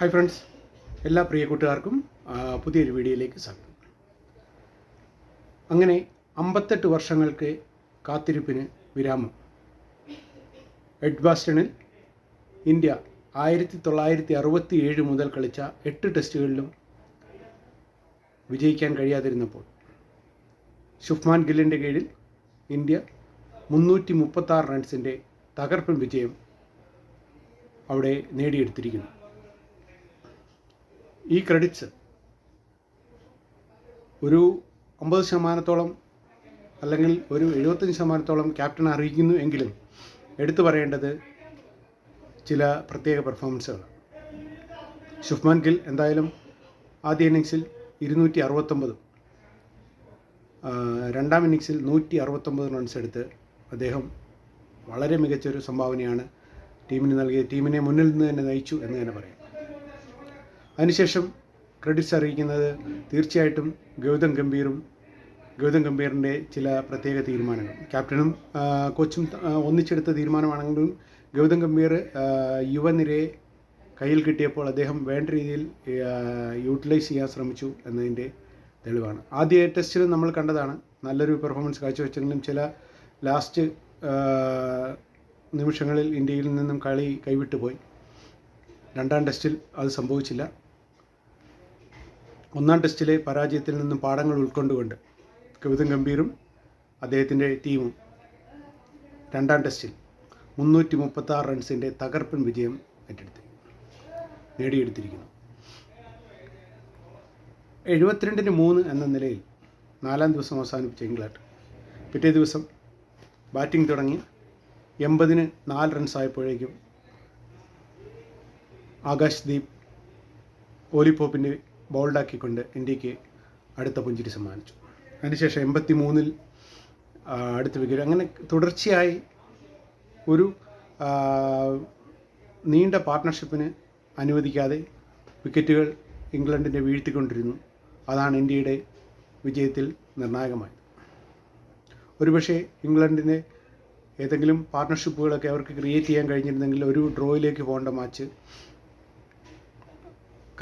Hi friends എല്ലാ പ്രിയ കൂട്ടുകാർക്കും പുതിയൊരു വീഡിയോയിലേക്ക് സ്വാഗതം. അങ്ങനെ അമ്പത്തെട്ട് വർഷങ്ങൾക്ക് കാത്തിരിപ്പിന് വിരാമം. എഡ്ബാസ്റ്റണിൽ ഇന്ത്യ ആയിരത്തി തൊള്ളായിരത്തി അറുപത്തി ഏഴ് മുതൽ കളിച്ച എട്ട് ടെസ്റ്റുകളിലും വിജയിക്കാൻ കഴിയാതിരുന്നപ്പോൾ ഷുഫ്മാൻ ഗില്ലിന്റെ കീഴിൽ ഇന്ത്യ മുന്നൂറ്റി മുപ്പത്താറ് റൺസിന്റെ തകർപ്പൻ വിജയം അവിടെ നേടിയെടുത്തിരിക്കുന്നു. ഈ ക്രെഡിറ്റ്സ് ഒരു അമ്പത് ശതമാനത്തോളം അല്ലെങ്കിൽ ഒരു എഴുപത്തഞ്ച് ശതമാനത്തോളം ക്യാപ്റ്റൻ അറിയിക്കുന്നു എങ്കിലും എടുത്തു പറയേണ്ടത് ചില പ്രത്യേക പെർഫോമൻസുകൾ ശുഭ്മാൻ ഗിൽ എന്തായാലും ആദ്യ ഇന്നിങ്സിൽ ഇരുന്നൂറ്റി അറുപത്തൊമ്പതും രണ്ടാം ഇന്നിങ്സിൽ നൂറ്റി അറുപത്തൊമ്പത് റൺസ് എടുത്ത് അദ്ദേഹം വളരെ മികച്ചൊരു സംഭാവനയാണ് ടീമിന് നൽകിയ ടീമിനെ മുന്നിൽ നിന്ന് തന്നെ നയിച്ചു എന്ന് തന്നെ പറയാം. അതിനുശേഷം ക്രെഡിറ്റ്സ് അറിയിക്കുന്നത് തീർച്ചയായിട്ടും ഗൗതം ഗംഭീറും ഗൗതം ഗംഭീറിന്റെ ചില പ്രത്യേക തീരുമാനങ്ങൾ. ക്യാപ്റ്റനും കോച്ചും ഒന്നിച്ചെടുത്ത തീരുമാനമാണെങ്കിലും ഗൗതം ഗംഭീർ യുവനിരയെ കയ്യിൽ കിട്ടിയപ്പോൾ അദ്ദേഹം വേണ്ട രീതിയിൽ യൂട്ടിലൈസ് ചെയ്യാൻ ശ്രമിച്ചു എന്നതിന്റെ തെളിവാണ്. ആദ്യ ടെസ്റ്റിൽ നമ്മൾ കണ്ടതാണ് നല്ലൊരു പെർഫോമൻസ് കാഴ്ചവെച്ചെങ്കിലും ചില ലാസ്റ്റ് നിമിഷങ്ങളിൽ ഇന്ത്യയിൽ നിന്നും കളി കൈവിട്ടുപോയി. രണ്ടാം ടെസ്റ്റിൽ അത് സംഭവിച്ചില്ല. ഒന്നാം ടെസ്റ്റിലെ പരാജയത്തിൽ നിന്നും പാഠങ്ങൾ ഉൾക്കൊണ്ടുകൊണ്ട് കവിതം ഗംഭീറും അദ്ദേഹത്തിന്റെ ടീമും രണ്ടാം ടെസ്റ്റിൽ മുന്നൂറ്റി മുപ്പത്താറ് റൺസിന്റെ തകർപ്പൻ വിജയം ഏറ്റെടുത്തു. നേടിയെടുത്തിരിക്കുന്നു. എഴുപത്തിരണ്ടിന് മൂന്ന് എന്ന നിലയിൽ നാലാം ദിവസം അവസാനിപ്പിച്ച ഇംഗ്ലണ്ട്. പിറ്റേ ദിവസം ബാറ്റിംഗ് തുടങ്ങി എൺപതിന് നാല് റൺസ് ആയപ്പോഴേക്കും ആകാശ് ദീപ് ഓലിപ്പോപ്പിന്റെ ബൗൾഡാക്കിക്കൊണ്ട് ഇന്ത്യയ്ക്ക് അടുത്ത പുഞ്ചിരി സമ്മാനിച്ചു. അതിനുശേഷം എൺപത്തി മൂന്നിൽ അടുത്ത വിക്കറ്റ് അങ്ങനെ തുടർച്ചയായി ഒരു നീണ്ട പാർട്ട്ണർഷിപ്പിന് അനുവദിക്കാതെ വിക്കറ്റുകൾ ഇംഗ്ലണ്ടിനെ വീഴ്ത്തിക്കൊണ്ടിരുന്നു. അതാണ് ഇന്ത്യയുടെ വിജയത്തിൽ നിർണായകമായത്. ഒരുപക്ഷെ ഇംഗ്ലണ്ടിന്റെ ഏതെങ്കിലും പാർട്ട്ണർഷിപ്പുകളൊക്കെ അവർക്ക് ക്രിയേറ്റ് ചെയ്യാൻ കഴിഞ്ഞിരുന്നെങ്കിൽ ഒരു ഡ്രോയിലേക്ക് പോകേണ്ട മാച്ച്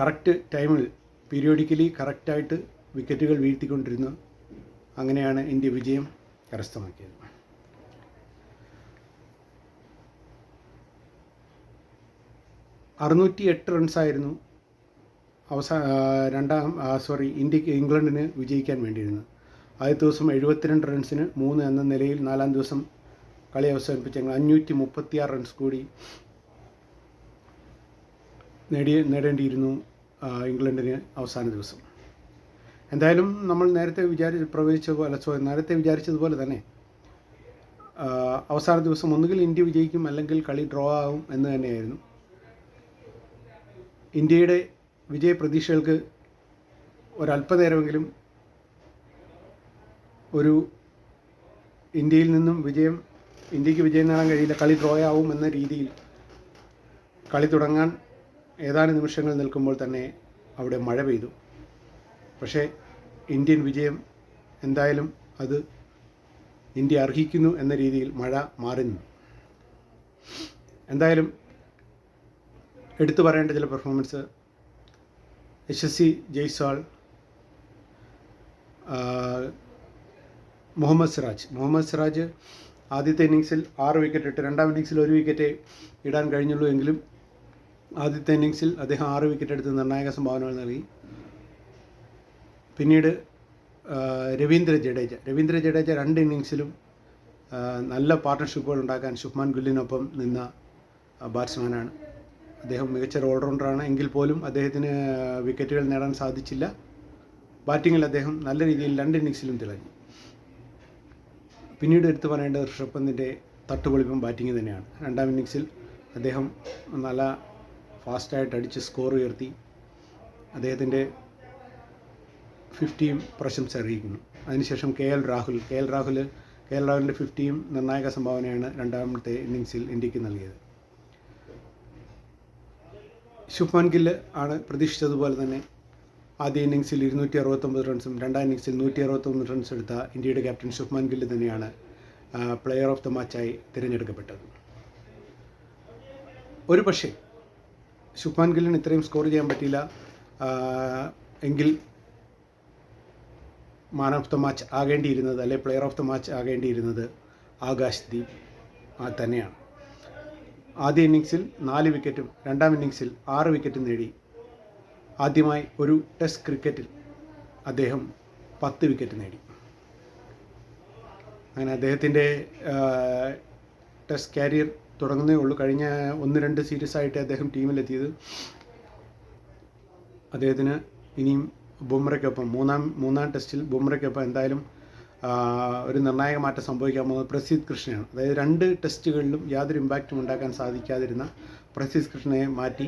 കറക്റ്റ് ടൈമിൽ പീരിയോഡിക്കലി കറക്റ്റായിട്ട് വിക്കറ്റുകൾ വീഴ്ത്തിക്കൊണ്ടിരുന്നു അങ്ങനെയാണ് ഇന്ത്യ വിജയം കരസ്ഥമാക്കിയത്. അറുന്നൂറ്റി എട്ട് റൺസായിരുന്നു അവസാന രണ്ടാം സോറി ഇന്ത്യയ്ക്ക് ഇംഗ്ലണ്ടിന് വിജയിക്കാൻ വേണ്ടിയിരുന്നു ആദ്യ ദിവസം എഴുപത്തിരണ്ട് റൺസിന് മൂന്ന് എന്ന നിലയിൽ നാലാം ദിവസം കളി അവസാനിപ്പിച്ചെങ്കിൽ അഞ്ഞൂറ്റി മുപ്പത്തിയാറ് റൺസ് കൂടി നേടിയ നേടേണ്ടിയിരുന്നു. ഇംഗ്ലണ്ടിന് അവസാന ദിവസം. എന്തായാലും നമ്മൾ നേരത്തെ വിചാരി പ്രവചിച്ച പോലെ സോ നേരത്തെ വിചാരിച്ചതുപോലെ തന്നെ അവസാന ദിവസം ഒന്നുകിൽ ഇന്ത്യ വിജയിക്കും അല്ലെങ്കിൽ കളി ഡ്രോ ആകും എന്ന് തന്നെയായിരുന്നു. ഇന്ത്യയുടെ വിജയ പ്രതീക്ഷകൾക്ക് ഒരല്പനേരമെങ്കിലും ഒരു ഇന്ത്യയിൽ നിന്നും വിജയം ഇന്ത്യയ്ക്ക് വിജയം നേടാൻ കഴിയില്ല കളി ഡ്രോ ആവും എന്ന രീതിയിൽ കളി തുടങ്ങാൻ ഏതാനും നിമിഷങ്ങൾ നിൽക്കുമ്പോൾ തന്നെ അവിടെ മഴ പെയ്തു. പക്ഷേ ഇന്ത്യൻ വിജയം എന്തായാലും അത് ഇന്ത്യ അർഹിക്കുന്നു എന്ന രീതിയിൽ മഴ മാറി നിന്നു എന്തായാലും എടുത്തു പറയേണ്ട ചില performance H S C Jaiswal Muhammad Siraj. Muhammad Siraj ആദ്യത്തെ ഇന്നിങ്സിൽ ആറ് വിക്കറ്റ് ഇട്ട് രണ്ടാം ഇന്നിങ്സിൽ ഒരു വിക്കറ്റ് ഇടാൻ കഴിഞ്ഞുള്ളൂ എങ്കിലും ആദ്യത്തെ ഇന്നിങ്സിൽ അദ്ദേഹം ആറ് വിക്കറ്റ് എടുത്ത് നിർണായക സംഭാവനകൾ നൽകി. പിന്നീട് രവീന്ദ്ര ജഡേജ. രവീന്ദ്ര ജഡേജ രണ്ട് ഇന്നിങ്സിലും നല്ല പാർട്ട്ണർഷിപ്പുകൾ ഉണ്ടാക്കാൻ ശുഭ്മാൻ ഗുല്ലിനൊപ്പം നിന്ന ബാറ്റ്സ്മാനാണ് അദ്ദേഹം മികച്ച ഒരു ഓൾറൗണ്ടറാണ് എങ്കിൽ പോലും അദ്ദേഹത്തിന് വിക്കറ്റുകൾ നേടാൻ സാധിച്ചില്ല. ബാറ്റിങ്ങിൽ അദ്ദേഹം നല്ല രീതിയിൽ രണ്ട് ഇന്നിങ്സിലും തിളങ്ങി. പിന്നീട് എടുത്തു പറയേണ്ടത് ഋഷഭ് പന്തിന്റെ തട്ടുപൊളിപ്പും ബാറ്റിംഗ് തന്നെയാണ്. രണ്ടാം ഇന്നിങ്സിൽ അദ്ദേഹം നല്ല ഫാസ്റ്റായിട്ട് അടിച്ച് സ്കോർ ഉയർത്തി അദ്ദേഹത്തിന്റെ ഫിഫ്റ്റിയും പ്രശംസ അറിയിക്കുന്നു. അതിനുശേഷം K L Rahul. K L Rahul K L രാഹുലിന്റെ ഫിഫ്റ്റിയും നിർണായക സംഭാവനയാണ് രണ്ടാമത്തെ ഇന്നിങ്സിൽ ഇന്ത്യയ്ക്ക് നൽകിയത്. ശുഭ്മാൻ ഗില്ല് ആണ് പ്രതീക്ഷിച്ചതുപോലെ തന്നെ ആദ്യ ഇന്നിങ്സിൽ ഇരുന്നൂറ്റി അറുപത്തൊമ്പത് റൺസും രണ്ടാം ഇന്നിങ്സിൽ നൂറ്റി അറുപത്തൊമ്പത് റൺസ് എടുത്ത ഇന്ത്യയുടെ ക്യാപ്റ്റൻ ശുഭ്മാൻ ഗില്ല് തന്നെയാണ് പ്ലെയർ ഓഫ് ദ മാച്ചായി തിരഞ്ഞെടുക്കപ്പെട്ടത്. ഒരു പക്ഷേ ശുഭ്മാൻ ഗില്ലിന് ഇത്രയും സ്കോർ ചെയ്യാൻ പറ്റിയില്ല. എങ്കിൽ മാൻ ഓഫ് ദ മാച്ച് ആകേണ്ടിയിരുന്നത് അല്ലെ പ്ലെയർ ഓഫ് ദ മാച്ച് ആകേണ്ടിയിരുന്നത് ആകാശ് ദീപ് തന്നെയാണ്. ആദ്യ ഇന്നിങ്സിൽ നാല് വിക്കറ്റും രണ്ടാം ഇന്നിങ്സിൽ ആറ് വിക്കറ്റും നേടി. ആദ്യമായി ഒരു ടെസ്റ്റ് ക്രിക്കറ്റിൽ അദ്ദേഹം പത്ത് വിക്കറ്റ് നേടി. അങ്ങനെ അദ്ദേഹത്തിന്റെ ടെസ്റ്റ് കാരിയർ തുടങ്ങുന്നേ ഉള്ളൂ. കഴിഞ്ഞ ഒന്ന് രണ്ട് സീരീസ് ആയിട്ട് അദ്ദേഹം ടീമിലെത്തിയത് അദ്ദേഹത്തിന് ഇനിയും ബുംറയ്ക്കൊപ്പം മൂന്നാം മൂന്നാം ടെസ്റ്റിൽ ബുംറയ്ക്കൊപ്പം എന്തായാലും ഒരു നിർണായക മാറ്റം സംഭവിക്കാൻ പോകുന്നത് പ്രസീത് കൃഷ്ണയാണ്. അതായത് രണ്ട് ടെസ്റ്റുകളിലും യാതൊരു ഇമ്പാക്റ്റും ഉണ്ടാക്കാൻ സാധിക്കാതിരുന്ന പ്രസീത് കൃഷ്ണയെ മാറ്റി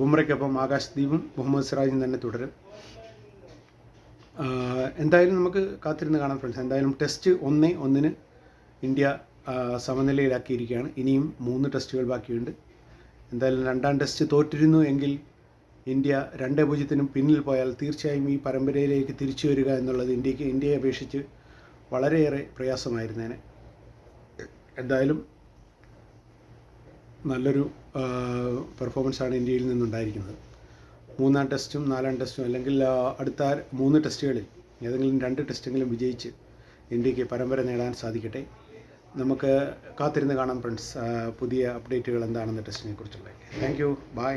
ബുംറയ്ക്കൊപ്പം ആകാശ് ദീപും മുഹമ്മദ് സിറാജും തന്നെ തുടരും. എന്തായാലും നമുക്ക് കാത്തിരുന്ന് കാണാം ഫ്രണ്ട്സ് എന്തായാലും ടെസ്റ്റ് ഒന്ന് ഒന്നിന് ഇന്ത്യ സമനിലയിലാക്കിയിരിക്കുകയാണ്. ഇനിയും മൂന്ന് ടെസ്റ്റുകൾ ബാക്കിയുണ്ട്. എന്തായാലും രണ്ടാം ടെസ്റ്റ് തോറ്റിരുന്നു എങ്കിൽ ഇന്ത്യ രണ്ട് പൂജ്യത്തിനും പിന്നിൽ പോയാൽ തീർച്ചയായും ഈ പരമ്പരയിലേക്ക് തിരിച്ചു വരിക എന്നുള്ളത് ഇന്ത്യയ്ക്ക് ഇന്ത്യയെ അപേക്ഷിച്ച് വളരെയേറെ പ്രയാസമായിരുന്നേനെ. എന്തായാലും നല്ലൊരു പെർഫോമൻസാണ് ഇന്ത്യയിൽ നിന്നുണ്ടായിരിക്കുന്നത്. മൂന്നാം ടെസ്റ്റും നാലാം ടെസ്റ്റും അല്ലെങ്കിൽ അടുത്ത മൂന്ന് ടെസ്റ്റുകളിൽ ഏതെങ്കിലും രണ്ട് ടെസ്റ്റെങ്കിലും വിജയിച്ച് ഇന്ത്യയ്ക്ക് പരമ്പര നേടാൻ സാധിക്കട്ടെ. നമുക്ക് കാത്തിരുന്ന് കാണാം ഫ്രണ്ട്സ്. പുതിയ അപ്ഡേറ്റുകൾ എന്താണെന്ന് ടെസ്റ്റിനെ കുറിച്ചുള്ള താങ്ക് യു ബൈ